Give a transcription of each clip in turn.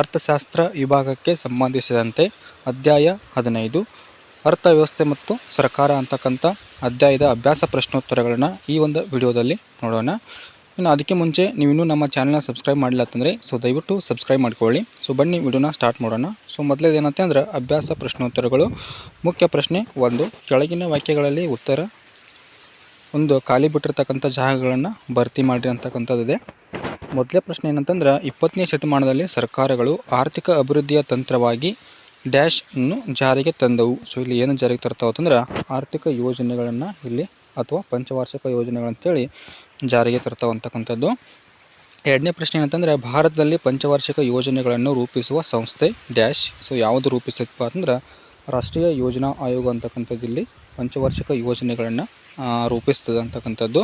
ಅರ್ಥಶಾಸ್ತ್ರ ವಿಭಾಗಕ್ಕೆ ಸಂಬಂಧಿಸಿದಂತೆ ಅಧ್ಯಾಯ ಹದಿನೈದು. ಅರ್ಥವ್ಯವಸ್ಥೆ ಮತ್ತು ಸರ್ಕಾರ ಅಂತಕ್ಕಂಥ ಅಧ್ಯಾಯದ ಅಭ್ಯಾಸ ಪ್ರಶ್ನೋತ್ತರಗಳನ್ನು ಈ ಒಂದು ವಿಡಿಯೋದಲ್ಲಿ ನೋಡೋಣ. ಇನ್ನು ಅದಕ್ಕೆ ಮುಂಚೆ ನೀವು ಇನ್ನೂ ನಮ್ಮ ಚಾನಲ್ನ ಸಬ್ಸ್ಕ್ರೈಬ್ ಮಾಡಿಲ್ಲ ಅಂತಂದರೆ ಸೊ ದಯವಿಟ್ಟು ಸಬ್ಸ್ಕ್ರೈಬ್ ಮಾಡ್ಕೊಳ್ಳಿ. ಸೊ ಬನ್ನಿ ವಿಡಿಯೋನ ಸ್ಟಾರ್ಟ್ ಮಾಡೋಣ ಸೊ ಮೊದಲೇದು ಅಂದರೆ ಅಭ್ಯಾಸ ಪ್ರಶ್ನೋತ್ತರಗಳು. ಮುಖ್ಯ ಪ್ರಶ್ನೆ ಒಂದು, ಕೆಳಗಿನ ವಾಕ್ಯಗಳಲ್ಲಿ ಉತ್ತರ ಒಂದು, ಖಾಲಿ ಬಿಟ್ಟಿರ್ತಕ್ಕಂಥ ಜಾಗಗಳನ್ನು ಭರ್ತಿ ಮಾಡಿರಿ ಅಂತಕ್ಕಂಥದ್ದಿದೆ ಮೊದಲೇ ಪ್ರಶ್ನೆ ಏನಂತಂದ್ರೆ, ಇಪ್ಪತ್ತನೇ ಶತಮಾನದಲ್ಲಿ ಸರ್ಕಾರಗಳು ಆರ್ಥಿಕ ಅಭಿವೃದ್ಧಿಯ ತಂತ್ರವಾಗಿ ಡ್ಯಾಶ್ ಅನ್ನು ಜಾರಿಗೆ ತಂದವು. ಸೊ ಇಲ್ಲಿ ಏನು ಜಾರಿಗೆ ತರ್ತಾವೆ ಅಂತಂದ್ರೆ, ಆರ್ಥಿಕ ಯೋಜನೆಗಳನ್ನು ಇಲ್ಲಿ ಅಥವಾ ಪಂಚವಾರ್ಷಿಕ ಯೋಜನೆಗಳಂತೇಳಿ ಜಾರಿಗೆ ತರ್ತಾವೆ ಅಂತಕ್ಕಂಥದ್ದು. ಎರಡನೇ ಪ್ರಶ್ನೆ ಏನಂತಂದ್ರೆ, ಭಾರತದಲ್ಲಿ ಪಂಚವಾರ್ಷಿಕ ಯೋಜನೆಗಳನ್ನು ರೂಪಿಸುವ ಸಂಸ್ಥೆ ಡ್ಯಾಶ್. ಸೊ ಯಾವುದು ರೂಪಿಸುತ್ತಪ್ಪ ಅಂದ್ರೆ ರಾಷ್ಟ್ರೀಯ ಯೋಜನಾ ಆಯೋಗ ಅಂತಕ್ಕಂಥದ್ದು ಇಲ್ಲಿ ಪಂಚವಾರ್ಷಿಕ ಯೋಜನೆಗಳನ್ನು ರೂಪಿಸ್ತದೆ ಅಂತಕ್ಕಂಥದ್ದು.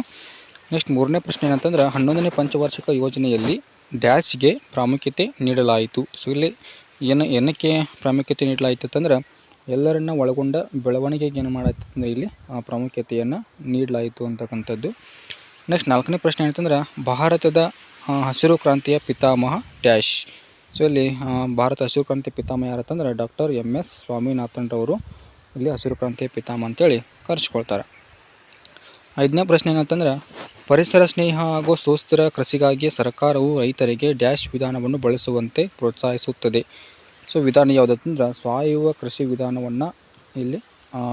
ನೆಕ್ಸ್ಟ್ ಮೂರನೇ ಪ್ರಶ್ನೆ ಏನಂತಂದ್ರೆ, ಹನ್ನೊಂದನೇ ಪಂಚವಾರ್ಷಿಕ ಯೋಜನೆಯಲ್ಲಿ ಡ್ಯಾಶ್ಗೆ ಪ್ರಾಮುಖ್ಯತೆ ನೀಡಲಾಯಿತು. ಸೊ ಇಲ್ಲಿ ಏನು, ಏನಕ್ಕೆ ಪ್ರಾಮುಖ್ಯತೆ ನೀಡಲಾಯಿತು ಅಂತಂದ್ರೆ, ಎಲ್ಲರನ್ನ ಒಳಗೊಂಡ ಬೆಳವಣಿಗೆಗೆ ಏನು ಮಾಡಾಯ್ತು ಅಂದರೆ ಇಲ್ಲಿ ಆ ಪ್ರಾಮುಖ್ಯತೆಯನ್ನು ನೀಡಲಾಯಿತು ಅಂತಕ್ಕಂಥದ್ದು. ನೆಕ್ಸ್ಟ್ ನಾಲ್ಕನೇ ಪ್ರಶ್ನೆ ಏನಂತಂದ್ರೆ, ಭಾರತದ ಹಸಿರು ಕ್ರಾಂತಿಯ ಪಿತಾಮಹ ಡ್ಯಾಶ್. ಸೊ ಇಲ್ಲಿ ಭಾರತ ಹಸಿರು ಕ್ರಾಂತಿಯ ಪಿತಾಮಹ ಯಾರತ್ತಂದ್ರೆ ಡಾಕ್ಟರ್ ಎಂ ಎಸ್ ಸ್ವಾಮಿನಾಥನ್ರವರು ಇಲ್ಲಿ ಹಸಿರು ಕ್ರಾಂತಿಯ ಪಿತಾಮಹ ಅಂತೇಳಿ ಕರೆಸ್ಕೊಳ್ತಾರೆ. ಐದನೇ ಪ್ರಶ್ನೆ ಏನಂತಂದ್ರೆ ಪರಿಸರ ಸ್ನೇಹ ಹಾಗೂ ಸುಸ್ಥಿರ ಕೃಷಿಗಾಗಿ ಸರ್ಕಾರವು ರೈತರಿಗೆ ಡ್ಯಾಶ್ ವಿಧಾನವನ್ನು ಬಳಸುವಂತೆ ಪ್ರೋತ್ಸಾಹಿಸುತ್ತದೆ. ಸೊ, ವಿಧಾನ ಯಾವುದಂದ್ರೆ ಸಾವಯವ ಕೃಷಿ ವಿಧಾನವನ್ನು ಇಲ್ಲಿ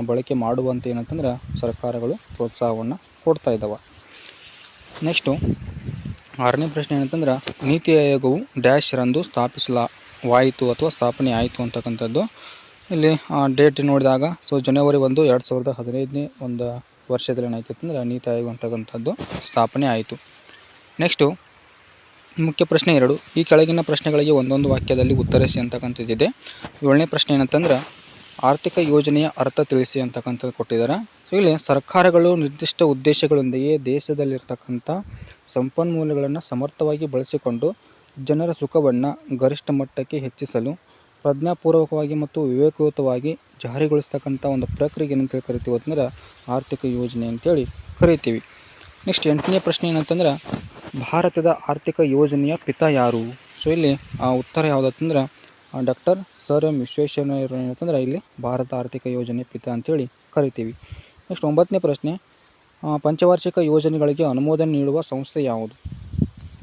ಬಳಕೆ ಮಾಡುವಂತೆ ಏನಂತಂದ್ರೆ, ಸರ್ಕಾರಗಳು ಪ್ರೋತ್ಸಾಹವನ್ನು ಕೊಡ್ತಾ ಇದ್ದಾವೆ ನೆಕ್ಸ್ಟು ಆರನೇ ಪ್ರಶ್ನೆ ಏನಂತಂದ್ರೆ, ನೀತಿ ಆಯೋಗವು ಡ್ಯಾಶ್ ರಂದು ಸ್ಥಾಪಿಸಲಾಯಿತು ಅಥವಾ ಸ್ಥಾಪನೆ ಆಯಿತು ಅಂತಕ್ಕಂಥದ್ದು. ಇಲ್ಲಿ ಡೇಟ್ ನೋಡಿದಾಗ ಸೊ ಜನವರಿ ಒಂದು, ಎರಡು ಸಾವಿರದ ಹದಿನೈದನೇ ಒಂದು ವರ್ಷದಲ್ಲಿ ಏನಾಯ್ತು ಅಂತಂದ್ರೆ ನೀತಿ ಆಯೋಗ ಸ್ಥಾಪನೆ ಆಯಿತು. ನೆಕ್ಸ್ಟು ಮುಖ್ಯ ಪ್ರಶ್ನೆ ಎರಡು. ಈ ಕೆಳಗಿನ ಪ್ರಶ್ನೆಗಳಿಗೆ ಒಂದೊಂದು ವಾಕ್ಯದಲ್ಲಿ ಉತ್ತರಿಸಿ ಅಂತಕ್ಕಂಥದ್ದಿದೆ. ಏಳನೇ ಪ್ರಶ್ನೆ ಏನಂತಂದ್ರೆ, ಆರ್ಥಿಕ ಯೋಜನೆಯ ಅರ್ಥ ತಿಳಿಸಿ ಅಂತಕ್ಕಂಥದ್ದು ಕೊಟ್ಟಿದ್ದಾರೆ. ಇಲ್ಲಿ ಸರ್ಕಾರಗಳು ನಿರ್ದಿಷ್ಟ ಉದ್ದೇಶಗಳೊಂದಿಗೆ ದೇಶದಲ್ಲಿರ್ತಕ್ಕಂಥ ಸಂಪನ್ಮೂಲಗಳನ್ನು ಸಮರ್ಥವಾಗಿ ಬಳಸಿಕೊಂಡು ಜನರ ಸುಖವನ್ನು ಗರಿಷ್ಠ ಮಟ್ಟಕ್ಕೆ ಹೆಚ್ಚಿಸಲು ಪ್ರಜ್ಞಾಪೂರ್ವಕವಾಗಿ ಮತ್ತು ವಿವೇಕಯುತವಾಗಿ ಜಾರಿಗೊಳಿಸ್ತಕ್ಕಂಥ ಒಂದು ಪ್ರಕ್ರಿಯೆ ಏನಂತೇಳಿ ಕರಿತೀವಿ ಅಂತಂದ್ರೆ ಆರ್ಥಿಕ ಯೋಜನೆ ಅಂತೇಳಿ ಕರಿತೀವಿ. ನೆಕ್ಸ್ಟ್ ಎಂಟನೇ ಪ್ರಶ್ನೆ ಏನಂತಂದ್ರೆ, ಭಾರತದ ಆರ್ಥಿಕ ಯೋಜನೆಯ ಪಿತ ಯಾರು? ಸೊ ಇಲ್ಲಿ, ಆ ಉತ್ತರ ಯಾವುದಂತಂದ್ರೆ ಡಾಕ್ಟರ್ ಸರ್ ಎಂ ವಿಶ್ವೇಶ್ವರಯ್ಯರು ಏನಂತಂದ್ರೆ, ಇಲ್ಲಿ ಭಾರತ ಆರ್ಥಿಕ ಯೋಜನೆ ಪಿತ ಅಂತೇಳಿ ಕರಿತೀವಿ. ನೆಕ್ಸ್ಟ್ ಒಂಬತ್ತನೇ ಪ್ರಶ್ನೆ ಪಂಚವಾರ್ಷಿಕ ಯೋಜನೆಗಳಿಗೆ ಅನುಮೋದನೆ ನೀಡುವ ಸಂಸ್ಥೆ ಯಾವುದು?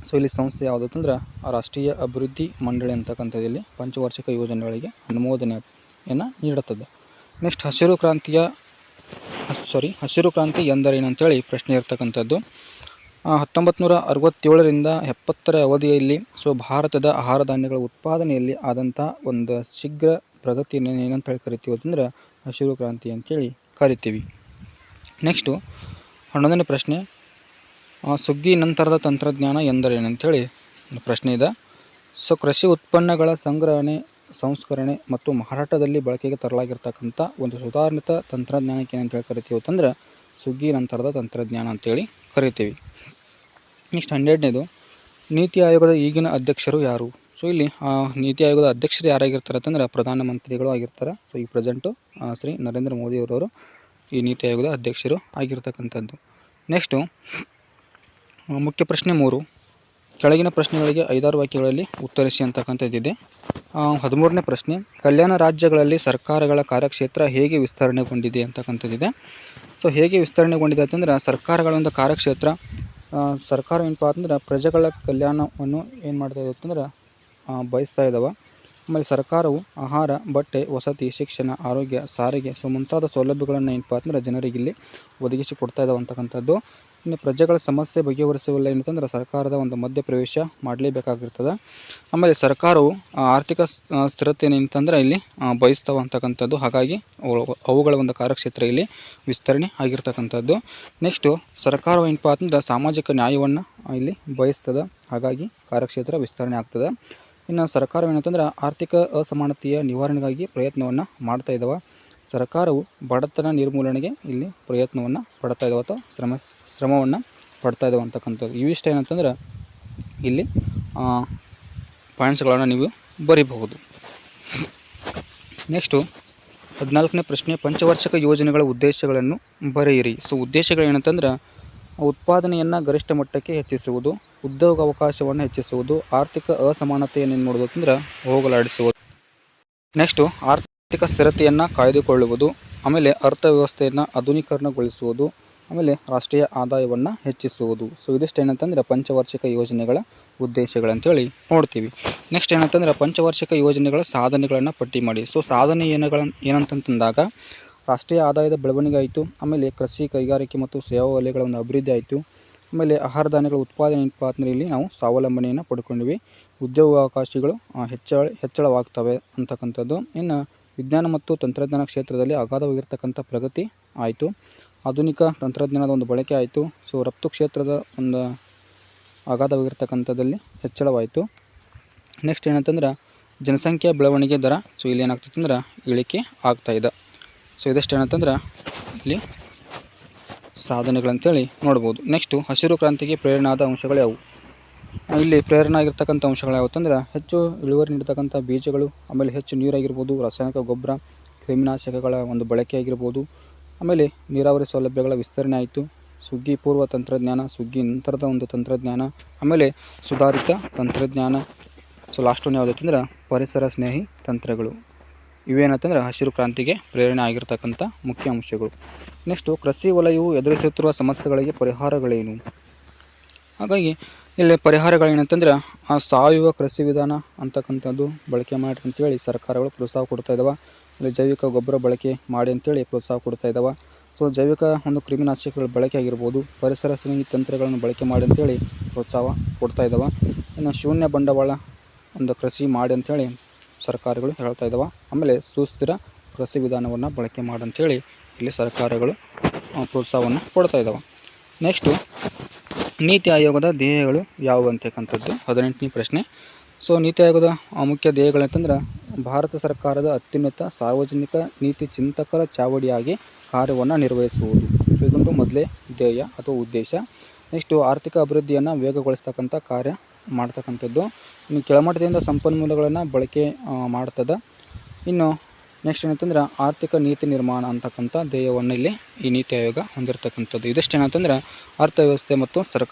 ಸೊ ಇಲ್ಲಿ ಸಂಸ್ಥೆ ಯಾವುದು ಅಂತಂದ್ರೆ ರಾಷ್ಟ್ರೀಯ ಅಭಿವೃದ್ಧಿ ಮಂಡಳಿ ಅಂತಕ್ಕಂಥದ್ದು ಇಲ್ಲಿ ಪಂಚವಾರ್ಷಿಕ ಯೋಜನೆಗಳಿಗೆ ಅನುಮೋದನೆಯನ್ನು ನೀಡುತ್ತದೆ. ನೆಕ್ಸ್ಟ್ ಹಸಿರು ಕ್ರಾಂತಿಯ ಸಾರಿ ಹಸಿರು ಕ್ರಾಂತಿ ಎಂದರೇನು ಅಂತೇಳಿ ಪ್ರಶ್ನೆ ಇರ್ತಕ್ಕಂಥದ್ದು. ಹತ್ತೊಂಬತ್ತು ನೂರ ಅರವತ್ತೇಳರಿಂದ ಎಪ್ಪತ್ತರ ಅವಧಿಯಲ್ಲಿ ಸೊ ಭಾರತದ ಆಹಾರ ಧಾನ್ಯಗಳ ಉತ್ಪಾದನೆಯಲ್ಲಿ ಆದಂಥ ಒಂದು ಶೀಘ್ರ ಪ್ರಗತಿಯನ್ನು ಏನಂತ ಹೇಳಿ ಕರಿತೀವಿ ಅಂತಂದ್ರೆ ಹಸಿರು ಕ್ರಾಂತಿ ಅಂತೇಳಿ ಕರಿತೀವಿ. ನೆಕ್ಸ್ಟು ಹನ್ನೊಂದನೇ ಪ್ರಶ್ನೆ ಸುಗ್ಗಿ ನಂತರದ ತಂತ್ರಜ್ಞಾನ ಎಂದರೇನು ಒಂದು ಪ್ರಶ್ನೆ ಇದೆ. ಸೊ, ಕೃಷಿ ಉತ್ಪನ್ನಗಳ ಸಂಗ್ರಹಣೆ, ಸಂಸ್ಕರಣೆ ಮತ್ತು ಮಾರಾಟದಲ್ಲಿ ಬಳಕೆಗೆ ತರಲಾಗಿರ್ತಕ್ಕಂಥ ಒಂದು ಸುಧಾರಿತ ತಂತ್ರಜ್ಞಾನಕ್ಕೆ ಏನಂತ ಹೇಳಿ ಕರಿತೀವಿ ಅಂತಂದ್ರೆ ಸುಗ್ಗಿ ನಂತರದ ತಂತ್ರಜ್ಞಾನ ಅಂತೇಳಿ ಕರಿತೀವಿ. ನೆಕ್ಸ್ಟ್ ಹನ್ನೆರಡನೇದು, ನೀತಿ ಆಯೋಗದ ಈಗಿನ ಅಧ್ಯಕ್ಷರು ಯಾರು? ಸೊ, ಇಲ್ಲಿ ನೀತಿ ಆಯೋಗದ ಅಧ್ಯಕ್ಷರು ಯಾರಾಗಿರ್ತಾರೆ ಅಂತಂದ್ರೆ ಪ್ರಧಾನಮಂತ್ರಿಗಳು ಆಗಿರ್ತಾರೆ. ಸೊ, ಈ ಪ್ರೆಸೆಂಟು ಶ್ರೀ ನರೇಂದ್ರ ಮೋದಿಯವರವರು ಈ ನೀತಿ ಆಯೋಗದ ಅಧ್ಯಕ್ಷರು ಆಗಿರ್ತಕ್ಕಂಥದ್ದು. ನೆಕ್ಸ್ಟು ಮುಖ್ಯ ಪ್ರಶ್ನೆ ಮೂರು. ಕೆಳಗಿನ ಪ್ರಶ್ನೆಗಳಿಗೆ ಐದಾರು ವಾಕ್ಯಗಳಲ್ಲಿ ಉತ್ತರಿಸಿ ಅಂತಕ್ಕಂಥದ್ದಿದೆ ಹದಿಮೂರನೇ ಪ್ರಶ್ನೆ, ಕಲ್ಯಾಣ ರಾಜ್ಯಗಳಲ್ಲಿ ಸರ್ಕಾರಗಳ ಕಾರ್ಯಕ್ಷೇತ್ರ ಹೇಗೆ ವಿಸ್ತರಣೆಗೊಂಡಿದೆ ಅಂತಕ್ಕಂಥದ್ದಿದೆ. ಸೊ, ಹೇಗೆ ವಿಸ್ತರಣೆಗೊಂಡಿದೆ ಅಂತಂದ್ರೆ, ಸರ್ಕಾರಗಳ ಒಂದು ಕಾರ್ಯಕ್ಷೇತ್ರ ಸರ್ಕಾರ ಏನಪ್ಪ ಅಂತಂದ್ರೆ, ಪ್ರಜೆಗಳ ಕಲ್ಯಾಣವನ್ನು ಏನು ಮಾಡ್ತಾ ಇದೆ ಅಂತಂದ್ರೆ ಬಯಸ್ತಾ ಇದ್ದಾವೆ ಆಮೇಲೆ ಸರ್ಕಾರವು ಆಹಾರ, ಬಟ್ಟೆ, ವಸತಿ, ಶಿಕ್ಷಣ, ಆರೋಗ್ಯ, ಸಾರಿಗೆ, ಸೊ ಮುಂತಾದ ಸೌಲಭ್ಯಗಳನ್ನು ಏನಪ್ಪ ಅಂದ್ರೆ ಜನರಿಗೆ ಇಲ್ಲಿ ಒದಗಿಸಿ ಕೊಡ್ತಾ ಇದ್ದಾವೆ ಅಂತಕ್ಕಂಥದ್ದು. ಇನ್ನು ಪ್ರಜೆಗಳ ಸಮಸ್ಯೆ ಬಗೆಹರಿಸುವಲ್ಲ ಏನಂತಂದ್ರೆ ಸರ್ಕಾರದ ಒಂದು ಮಧ್ಯಪ್ರವೇಶ ಮಾಡಲೇಬೇಕಾಗಿರ್ತದೆ. ಆಮೇಲೆ ಸರ್ಕಾರವು ಆರ್ಥಿಕ ಸ್ಥಿರತೆ ಏನಂತಂದ್ರೆ ಇಲ್ಲಿ ಬಯಸ್ತವ ಅಂತಕ್ಕಂಥದ್ದು ಹಾಗಾಗಿ ಅವು- ಅವುಗಳ ಒಂದು ಕಾರ್ಯಕ್ಷೇತ್ರ ಇಲ್ಲಿ ವಿಸ್ತರಣೆ ಆಗಿರ್ತಕ್ಕಂಥದ್ದು. ನೆಕ್ಸ್ಟು ಸರ್ಕಾರವು ಏನಪ್ಪ ಅಂತಂದ್ರೆ ಸಾಮಾಜಿಕ ನ್ಯಾಯವನ್ನು ಇಲ್ಲಿ ಬಯಸ್ತದೆ. ಹಾಗಾಗಿ ಕಾರ್ಯಕ್ಷೇತ್ರ ವಿಸ್ತರಣೆ ಆಗ್ತದೆ. ಇನ್ನು ಸರ್ಕಾರ ಏನಂತಂದ್ರೆ ಆರ್ಥಿಕ ಅಸಮಾನತೆಯ ನಿವಾರಣೆಗಾಗಿ ಪ್ರಯತ್ನವನ್ನು ಮಾಡ್ತಾ ಇದ್ದಾವೆ ಸರ್ಕಾರವು ಬಡತನ ನಿರ್ಮೂಲನೆಗೆ ಇಲ್ಲಿ ಪ್ರಯತ್ನವನ್ನು ಪಡ್ತಾ ಇದ್ದಾವೆ ಅಥವಾ ಶ್ರಮ ಶ್ರಮವನ್ನು ಪಡ್ತಾ ಇದ್ದಾವೆ ಅಂತಕ್ಕಂಥದ್ದು. ಇವಿಷ್ಟು ಏನಂತಂದ್ರೆ, ಇಲ್ಲಿ ಪಾಯಿಂಟ್ಸ್ಗಳನ್ನು ನೀವು ಬರೀಬಹುದು. ನೆಕ್ಸ್ಟು, ಹದಿನಾಲ್ಕನೇ ಪ್ರಶ್ನೆ, ಪಂಚವಾರ್ಷಿಕ ಯೋಜನೆಗಳ ಉದ್ದೇಶಗಳನ್ನು ಬರೆಯಿರಿ. ಸೊ, ಉದ್ದೇಶಗಳೇನಂತಂದ್ರೆ, ಉತ್ಪಾದನೆಯನ್ನು ಗರಿಷ್ಠ ಮಟ್ಟಕ್ಕೆ ಹೆಚ್ಚಿಸುವುದು ಉದ್ಯೋಗ ಅವಕಾಶವನ್ನು ಹೆಚ್ಚಿಸುವುದು, ಆರ್ಥಿಕ ಅಸಮಾನತೆಯನ್ನು ಏನು ಮಾಡಬೇಕಂದ್ರೆ, ಹೋಗಲಾಡಿಸುವುದು. ನೆಕ್ಸ್ಟು, ಆರ್ಥಿಕ ಸ್ಥಿರತೆಯನ್ನು ಕಾಯ್ದುಕೊಳ್ಳುವುದು, ಆಮೇಲೆ ಅರ್ಥವ್ಯವಸ್ಥೆಯನ್ನು ಆಧುನೀಕರಣಗೊಳಿಸುವುದು ಆಮೇಲೆ ರಾಷ್ಟ್ರೀಯ ಆದಾಯವನ್ನು ಹೆಚ್ಚಿಸುವುದು. ಸೊ ಇದಿಷ್ಟು ಏನಂತಂದ್ರೆ ಪಂಚವಾರ್ಷಿಕ ಯೋಜನೆಗಳ ಉದ್ದೇಶಗಳಂತೇಳಿ ನೋಡ್ತೀವಿ. ನೆಕ್ಸ್ಟ್ ಏನಂತಂದ್ರೆ ಪಂಚವಾರ್ಷಿಕ ಯೋಜನೆಗಳ ಸಾಧನೆಗಳನ್ನು ಪಟ್ಟಿ ಮಾಡಿ. ಸೊ ಸಾಧನೆ ಏನಗಳ, ಏನಂತಂತಂದಾಗ ರಾಷ್ಟ್ರೀಯ ಆದಾಯದ ಬೆಳವಣಿಗೆ ಆಯಿತು, ಆಮೇಲೆ ಕೃಷಿ ಕೈಗಾರಿಕೆ ಮತ್ತು ಸೇವಾ ವಲಯಗಳ ಒಂದು ಅಭಿವೃದ್ಧಿ ಆಯಿತು, ಆಮೇಲೆ ಆಹಾರ ಧಾನ್ಯಗಳ ಉತ್ಪಾದನೆ ಉತ್ಪಾದನೆಯಲ್ಲಿ ನಾವು ಸ್ವಾವಲಂಬನೆಯನ್ನು ಪಡ್ಕೊಂಡಿವಿ. ಉದ್ಯೋಗಾವಕಾಶಗಳು ಹೆಚ್ಚಳ, ಹೆಚ್ಚಳವಾಗ್ತವೆ ಅಂತಕ್ಕಂಥದ್ದು. ಇನ್ನು ವಿಜ್ಞಾನ ಮತ್ತು ತಂತ್ರಜ್ಞಾನ ಕ್ಷೇತ್ರದಲ್ಲಿ ಅಗಾಧವಾಗಿರ್ತಕ್ಕಂಥ ಪ್ರಗತಿ ಆಯಿತು. ಆಧುನಿಕ ತಂತ್ರಜ್ಞಾನದ ಒಂದು ಬಳಕೆ ಆಯಿತು. ಸೊ ರಫ್ತು ಕ್ಷೇತ್ರದ ಒಂದು ಅಗಾಧವಾಗಿರ್ತಕ್ಕಂಥದ್ದಲ್ಲಿ ಹೆಚ್ಚಳವಾಯಿತು. ನೆಕ್ಸ್ಟ್ ಏನಂತಂದ್ರೆ, ಜನಸಂಖ್ಯಾ ಬೆಳವಣಿಗೆ ದರ. ಸೊ ಇಲ್ಲಿ ಏನಾಗ್ತೈತೆ ಅಂದ್ರೆ ಇಳಿಕೆ ಆಗ್ತಾ ಇದೆ. ಸೊ ಇದಷ್ಟು ಏನಂತಂದ್ರೆ, ಇಲ್ಲಿ ಸಾಧನೆಗಳಂತೇಳಿ ನೋಡ್ಬೋದು. ನೆಕ್ಸ್ಟು ಹಸಿರು ಕ್ರಾಂತಿಗೆ ಪ್ರೇರಣೆ ಆದ ಅಂಶಗಳು ಯಾವುವು? ಇಲ್ಲಿ ಪ್ರೇರಣೆ ಆಗಿರ್ತಕ್ಕಂಥ ಅಂಶಗಳು ಯಾವತ್ತಂದ್ರೆ, ಹೆಚ್ಚು ಇಳುವರಿ ನೀಡತಕ್ಕಂಥ ಬೀಜಗಳು, ಆಮೇಲೆ ಹೆಚ್ಚು ನೀರಾಗಿರ್ಬೋದು, ರಾಸಾಯನಿಕ ಗೊಬ್ಬರ, ಕ್ರಿಮಿನಾಶಕಗಳ ಒಂದು ಬಳಕೆ ಆಗಿರ್ಬೋದು ಆಮೇಲೆ ನೀರಾವರಿ ಸೌಲಭ್ಯಗಳ ವಿಸ್ತರಣೆ ಆಯಿತು. ಸುಗ್ಗಿ ಪೂರ್ವ ತಂತ್ರಜ್ಞಾನ, ಸುಗ್ಗಿ ನಂತರದ ಒಂದು ತಂತ್ರಜ್ಞಾನ, ಆಮೇಲೆ ಸುಧಾರಿತ ತಂತ್ರಜ್ಞಾನ. ಸೊ ಲಾಸ್ಟ್ ಒನ್ ಯಾವುದಕ್ಕೆಂದ್ರೆ ಪರಿಸರ ಸ್ನೇಹಿ ತಂತ್ರಗಳು. ಇವೇನಂತಂದ್ರೆ ಹಸಿರು ಕ್ರಾಂತಿಗೆ ಪ್ರೇರಣೆ ಆಗಿರ್ತಕ್ಕಂಥ ಮುಖ್ಯ ಅಂಶಗಳು. ನೆಕ್ಸ್ಟು ಕೃಷಿ ವಲಯವು ಎದುರಿಸುತ್ತಿರುವ ಸಮಸ್ಯೆಗಳಿಗೆ ಪರಿಹಾರಗಳೇನು? ಹಾಗಾಗಿ ಇಲ್ಲಿ ಪರಿಹಾರಗಳೇನಂತಂದ್ರೆ ಆ ಸಾವಯವ ಕೃಷಿ ವಿಧಾನ ಅಂತಕ್ಕಂಥದ್ದು ಬಳಕೆ ಮಾಡಿ ಅಂತೇಳಿ ಸರ್ಕಾರಗಳು ಪ್ರೋತ್ಸಾಹ ಕೊಡ್ತಾ ಇದ್ದಾವೆ ಇಲ್ಲಿ ಜೈವಿಕ ಗೊಬ್ಬರ ಬಳಕೆ ಮಾಡಿ ಅಂತೇಳಿ ಪ್ರೋತ್ಸಾಹ ಕೊಡ್ತಾ ಇದ್ದಾವೆ ಸೊ ಜೈವಿಕ ಒಂದು ಕ್ರಿಮಿನಾಶಕಗಳ ಬಳಕೆ ಆಗಿರ್ಬೋದು, ಪರಿಸರ ಸ್ನೇಹಿ ತಂತ್ರಗಳನ್ನು ಬಳಕೆ ಮಾಡಿ ಅಂತೇಳಿ ಪ್ರೋತ್ಸಾಹ ಕೊಡ್ತಾ ಇದ್ದಾವೆ ಇನ್ನು ಶೂನ್ಯ ಬಂಡವಾಳ ಒಂದು ಕೃಷಿ ಮಾಡಿ ಅಂತೇಳಿ ಸರ್ಕಾರಗಳು ಹೇಳ್ತಾ ಇದ್ದಾವೆ ಆಮೇಲೆ ಸುಸ್ಥಿರ ಕೃಷಿ ವಿಧಾನವನ್ನು ಬಳಕೆ ಮಾಡಿ ಅಂತೇಳಿ ಇಲ್ಲಿ ಸರ್ಕಾರಗಳು ಪ್ರೋತ್ಸಾಹವನ್ನು ಕೊಡ್ತಾ ಇದ್ದಾವೆ ನೆಕ್ಸ್ಟು ನೀತಿ ಆಯೋಗದ ಧ್ಯೇಯಗಳು ಯಾವುವು ಅಂತಕ್ಕಂಥದ್ದು? ಹದಿನೆಂಟನೇ ಪ್ರಶ್ನೆ. ಸೊ ನೀತಿ ಆಯೋಗದ ಮುಖ್ಯ ಧ್ಯೇಯಗಳು ಅಂತಂದ್ರೆ, ಭಾರತ ಸರ್ಕಾರದ ಅತ್ಯುನ್ನತ ಸಾರ್ವಜನಿಕ ನೀತಿ ಚಿಂತಕರ ಚಾವಡಿಯಾಗಿ ಕಾರ್ಯವನ್ನು ನಿರ್ವಹಿಸುವುದು. ಇದೊಂದು ಮೊದಲೇ ಧ್ಯೇಯ ಅಥವಾ ಉದ್ದೇಶ. ನೆಕ್ಸ್ಟು ಆರ್ಥಿಕ ಅಭಿವೃದ್ಧಿಯನ್ನು ವೇಗಗೊಳಿಸ್ತಕ್ಕಂಥ ಕಾರ್ಯ ಮಾಡ್ತಕ್ಕಂಥದ್ದು. ಇನ್ನು ಕೆಳಮಟ್ಟದಿಂದ ಸಂಪನ್ಮೂಲಗಳನ್ನು ಬಳಕೆ ಮಾಡ್ತದೆ. ಇನ್ನು ನೆಕ್ಸ್ಟ್ ಏನಂತಂದ್ರೆ, ಆರ್ಥಿಕ ನೀತಿ ನಿರ್ಮಾಣ ಅಂತಕ್ಕಂಥ ಧ್ಯೇಯವನ್ನು ಇಲ್ಲಿ ಈ ನೀತಿ ಆಯೋಗ ಹೊಂದಿರತಕ್ಕಂಥದ್ದು. ಇದಷ್ಟೇನಂತಂದ್ರೆ, ಅರ್ಥವ್ಯವಸ್ಥೆ ಮತ್ತು ಸರ್ಕಾರ